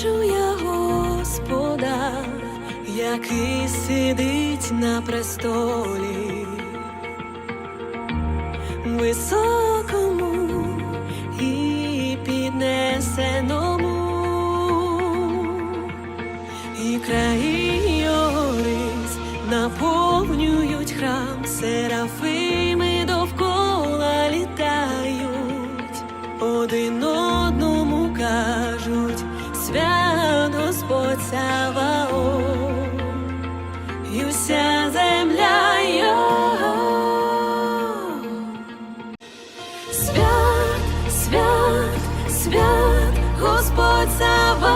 бачу я Господа, який сидить на престолі, високому і піднесеному, і краї наповнюють храм, серафими Савао, і вся земля. Свят, свят, свят, Господь Савао.